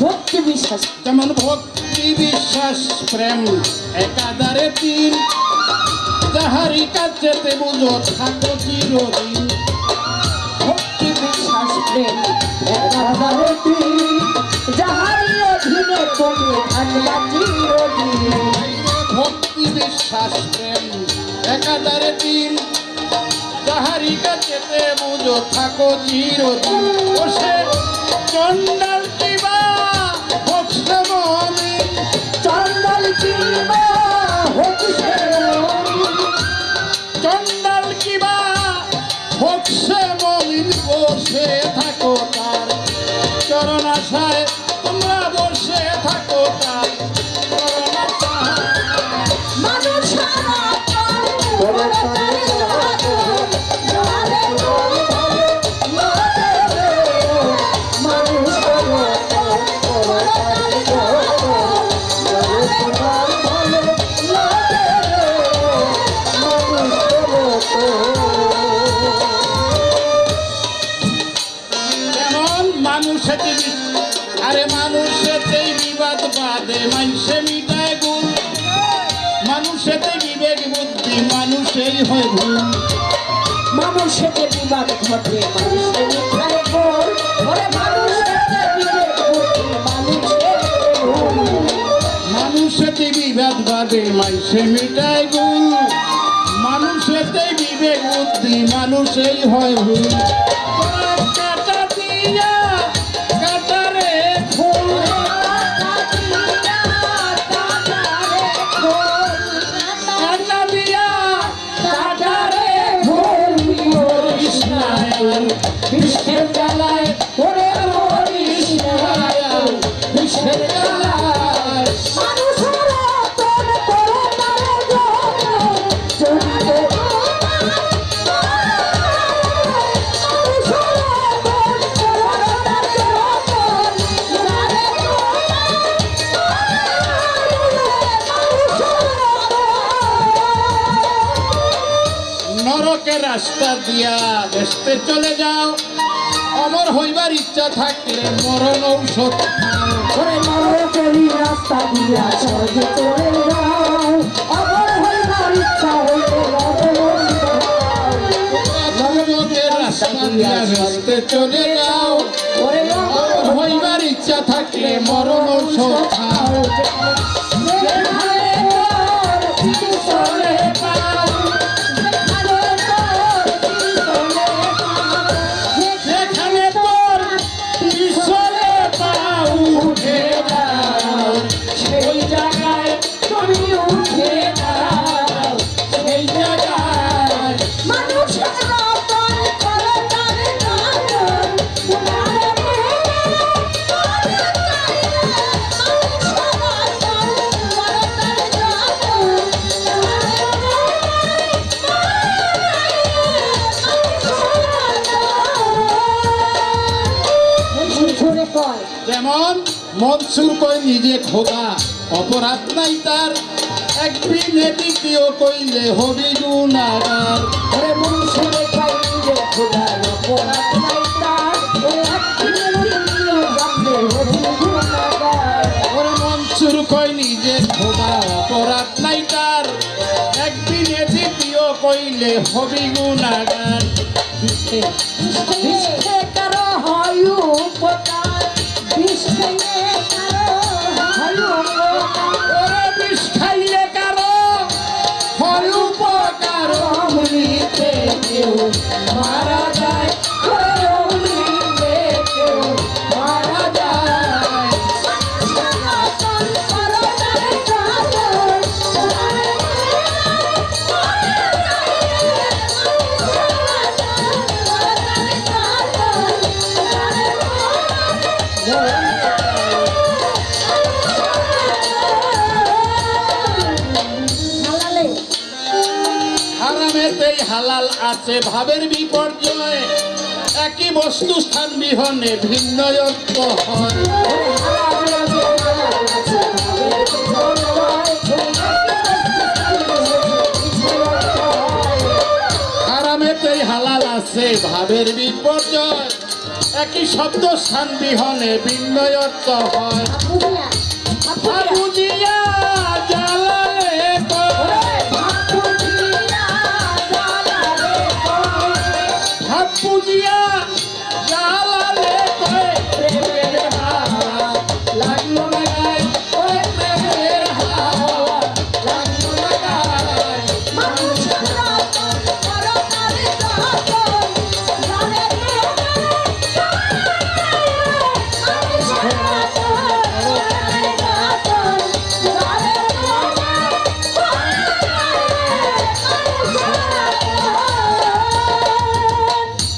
ভক্তি বিশ্বাস, যেমন ভক্তি বিশ্বাস, প্রেম একাধারে তিন। যাহারি কাছেতে বুঝো থাকো চিরদিন। ভক্তি বিশ্বাস, প্রেম একাধারে তিন। যাহারি অধীনে তুমি থাকবা চিরদিন। ভক্তি বিশ্বাস, প্রেম একাধারে তিন। যাহারি কাছেতে বুঝো, থাকো চিরদিন বসে। চন্ডাল কিবা ভক্ত মমিন চন্দন কিবা হচ্ছে চন্ডাল কিবা ভক্সে মমিন বসে থাকো তার চরণ আশায়। আরে মানুষেতেই বিবাদ বাদে মানুষে মিটায় গুণ মানুষেতে বিবেক বুদ্ধি মানুষেই হয় ভুল। বিবাদ ঘটে মানুষের মিঠাই গোল ওরে মানুষের বিবেক বুদ্ধি মানুষের ভুল। মানুষেতে বিবাদ বাদে মানুষে মিটায় গুণ মানুষেতে বিবেক বুদ্ধি মানুষেই হয় ভুল। কাটা দিয়া திரும்ப রাস্তা দিয়া বেসতে চলে যাও। অমর হইবার ইচ্ছা থাকলে মরণ ঔষধ রাস্তা দিয়া চলে যাও। অমর হইবার ইচ্ছা চলে যাও। হইবার ইচ্ছা থাকলে মরণ ঔষধ যেমন মনসুর কই নিজে খোদা অপরাধ নাই তার। এক দিনে দ্বিতীয় কইলে হবি গুণাগার। নিজে অপরাধ নাই তার। হবি ওরে মনসুর কই নিজে খোদা অপরাধ নাই তার। একদিনে দ্বিতীয় কইলে হবি গুণাগার। মারা হালাল আছে ভাবের বিপর্যয়। একই বস্তু স্থান বিহনে ভিন্ন হালাল আছে ভাবের বিপর্যয়। একই শব্দ স্থান বিহনে ভিন্ন অর্থ হয়